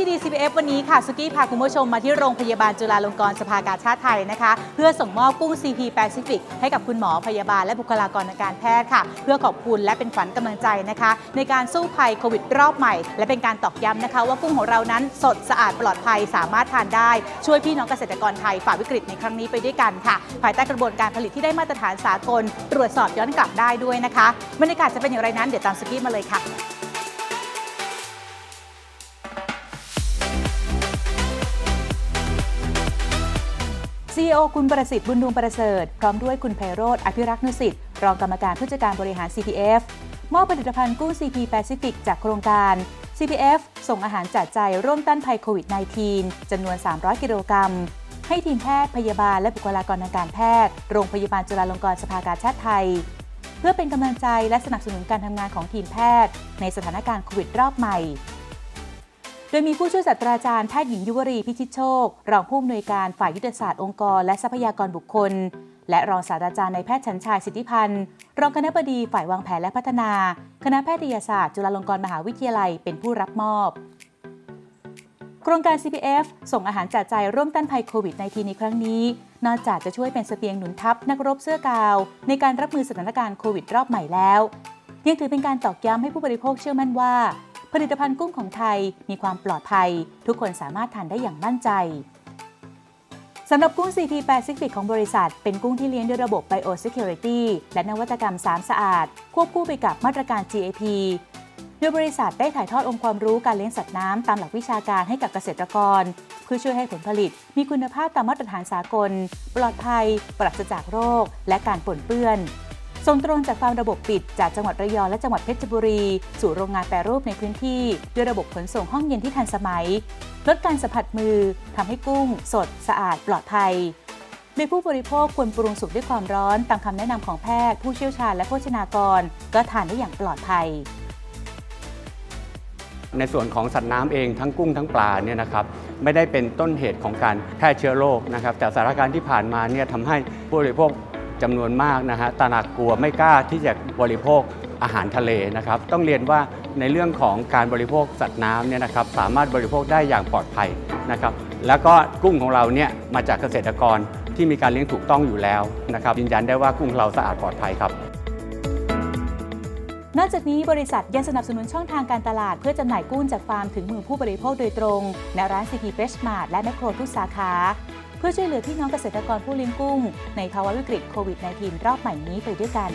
ดีๆ CPF วันนี้ค่ะสุกี้พาคุณผู้ชมมาที่โรงพยาบาลจุฬาลงกรณ์สภากาชาติไทยนะคะ เพื่อส่งมอบกุ้ง CP Pacific ให้กับคุณหมอพยาบาลและบุคลากรทางการแพทย์ค่ะ เพื่อขอบคุณและเป็นขวัญกำลังใจนะคะ ในการสู้ภัยโควิดรอบใหม่ และเป็นการตอกย้ำนะคะ ว่ากุ้งของเรานั้นสดสะอาดปลอดภัยสามารถทานได้ ช่วยพี่น้องเกษตรกรไทยฝ่าวิกฤตในครั้งนี้ไปด้วยกันค่ะ ภายใต้กระบวนการผลิตที่ได้มาตรฐานสากล ตรวจสอบย้อนกลับได้ด้วยนะคะบรรยากาศจะเป็นอย่างไรนั้นเดี๋ยวตามสุกี้มาเลยค่ะ CEO คุณประสิทธิ์บุญดวงประเสริฐ พร้อมด้วยคุณไพโรธอภิรักษ์นุสิทธิ์รองกรรมการผู้จัดการบริหาร CPF มอบผลิตภัณฑ์กุ้ง CP Pacific จากโครงการ CPF ส่งอาหารจัดใจร่วมต้านภัยโควิด -19 จำนวน 300 กิโลกรัม ให้ทีมแพทย์พยาบาลและบุคลากรทางการแพทย์ โรงพยาบาลจุฬาลงกรณ์สภากาชาติไทย เพื่อเป็นกำลังใจและสนับสนุนการทำงานของทีมแพทย์ ในสถานการณ์โควิดรอบใหม่ โดยมีผู้ช่วยศาสตราจารย์แพทย์หญิงยุวรีพิชิตโชค รองผู้อำนวยการฝ่ายยุทธศาสตร์องค์กรและทรัพยากรบุคคล และรองศาสตราจารย์ในายแพทย์ชันชายสิทธิพันธ์ รองคณบดีฝ่ายวางแผนและพัฒนา คณะแพทยศาสตร์ จุฬาลงกรณ์มหาวิทยาลัยเป็นผู้รับมอบโครงการ CPF ส่งอาหารจัดใจร่วมต้านภัยโควิด -19 ในครั้งนี้ นอกจากจะช่วยเป็นเสบียงหนุนทัพนักรบเสื้อกาว ในการรับมือสถานการณ์โควิดรอบใหม่แล้ว ยังถือเป็นการตอกย้ำให้ผู้บริโภคเชื่อมั่นว่า ผลิตภัณฑ์กุ้งของไทยมีความปลอดภัย ทุกคนสามารถทานได้อย่างมั่นใจสำหรับกุ้ง CP Pacific ของบริษัท เป็นกุ้งที่เลี้ยงด้วยระบบ Biosecurity และนวัตกรรม 3 สะอาด ควบคู่ไปกับมาตรการ GAP โดยบริษัทได้ถ่ายทอดองค์ความรู้การเลี้ยงสัตว์น้ำตามหลักวิชาการให้กับเกษตรกร เพื่อช่วยให้ผลผลิต มีคุณภาพตามมาตรฐานสากล ปลอดภัย ปราศจากโรค และการปนเปื้อน ส่งตรงจากฟาร์มระบบปิด จากจังหวัดระยองและจังหวัดเพชรบุรี สู่โรงงานแปรรูปในพื้นที่ ด้วยระบบขนส่งห้องเย็นที่ทันสมัย ลดการสัมผัสมือทำให้กุ้ง สด สะอาด ปลอดภัยโดยผู้บริโภคควรปรุงสุกด้วยความร้อนตามคำแนะนำของแพทย์ ผู้เชี่ยวชาญและโภชนากร ก็ทานได้อย่างปลอดภัย ในส่วนของสัตว์น้ำเองทั้งกุ้งทั้งปลาเนี่ยนะครับไม่ได้เป็นต้นเหตุของการแพร่เชื้อโรคนะครับจากสถานการณ์ที่ผ่านมาเนี่ยทำให้ผู้บริโภค จำนวนมากนะฮะตระหนักกลัวไม่กล้าที่จะบริโภคอาหารทะเลนะครับ ต้องเรียนว่าในเรื่องของการบริโภคสัตว์น้ำเนี่ยนะครับสามารถบริโภคได้อย่างปลอดภัยนะครับ แล้วก็กุ้งของเราเนี่ยมาจากเกษตรกรที่มีการเลี้ยงถูกต้องอยู่แล้วนะครับยืนยันได้ว่ากุ้งเราสะอาดปลอดภัยครับ นอกจากนี้บริษัทยังสนับสนุนช่องทางการตลาดเพื่อจำหน่ายกุ้งจากฟาร์มถึงมือผู้บริโภคโดยตรง ณร้าน CP Fresh Mart และแมคโครทุกสาขา เพื่อช่วยเหลือพี่น้องเกษตรกรผู้เลี้ยงกุ้ง ในภาวะวิกฤตโควิด -19 รอบใหม่นี้ไปด้วยกัน